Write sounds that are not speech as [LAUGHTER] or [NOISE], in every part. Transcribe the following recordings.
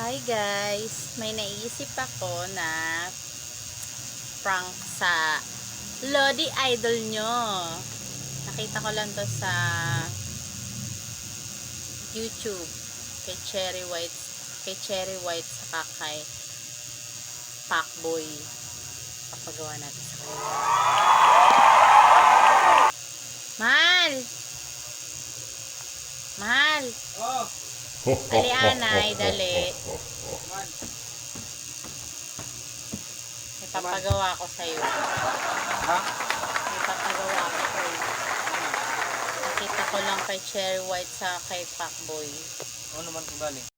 Hi guys! May naisip ako na prank sa Lodi Idol nyo. Nakita ko lang to sa YouTube kay Cherry White kay Cherry White saka kay Pacboy. Papagawa natin sa kanila. Ali anay, dali. man. May papagawa ko sa'yo. Ha? May papagawa ko sa'yo. Nakita ko lang kay Cherry White sa kay Pacboy. Ano naman kung galing?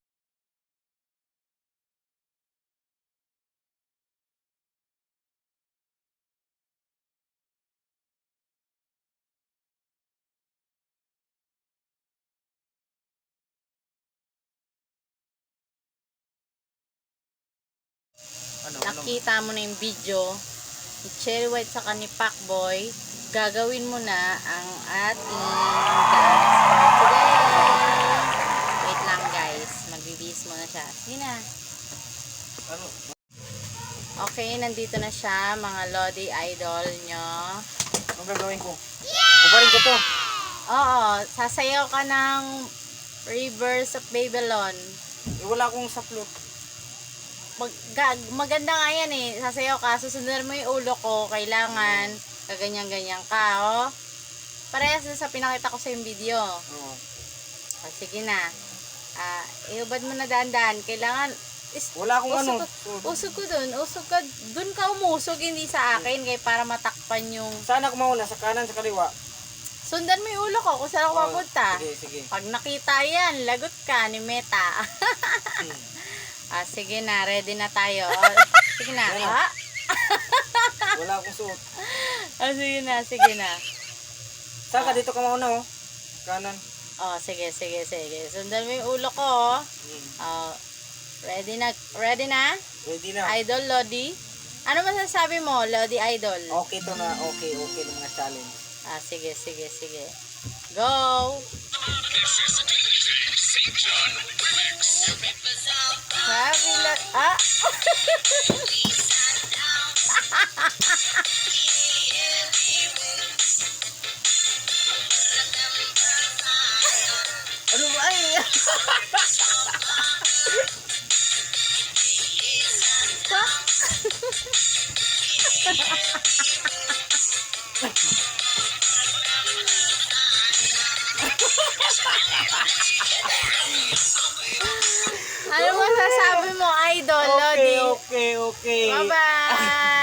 Ano? Ano? Nakita mo na yung video ni Cherry White sa ni Pacboy. Gagawin mo na ang ating dance for today. Wait lang guys. Magbibis muna siya. Sige na. Ano? Okay, nandito na siya, mga Lodi Idol nyo. Anong gagawin ko? Ubarin ko to. Oo, sasayaw ka ng Rivers of Babylon. Eh, wala akong saplot. Mag, ga- maganda nga yan eh. Sasayaw ka, susundan mo yung ulo ko, kailangan kaganyan-ganyan ka, oh. Parehas sa pinakita ko sa yung video. Oo. O, sige na. Ah, iubad mo na daan-daan. Kailangan, is, Wala akong ano. usog, usog ko dun. Usog ka, dun ka umusog, hindi sa akin, kaya para matakpan yung... Saan ako mauna? Sa kanan, sa kaliwa? Sundan mo yung ulo ko kung saan ako Oo, papunta. Sige, sige. Pag nakita yan, lagot ka ni Meta. [LAUGHS] Hmm. Ah, sige na, ready na tayo. Oh, [LAUGHS] sige na. Yan. Ah, [LAUGHS] Wala akong suot. ah, sige na, sige na. Saan ka? Dito ka mauna, oh. Kanan. Oh, sige, sige, sige. Sundan mo yung ulo ko. oh. Hmm. Oh, ready na, ready na? Ready na. Idol Lodi? Ano masasabi mo, Lodi Idol? Okay to na. Okay, okay ng mga challenge. Ah, sige, sige, sige. Go! Sabi la... Ah! [LAUGHS] Ano ba ay? [LAUGHS] [LAUGHS] Ano masasabi mo, Idol Lodi? Okay, okay, okay. Bye-bye!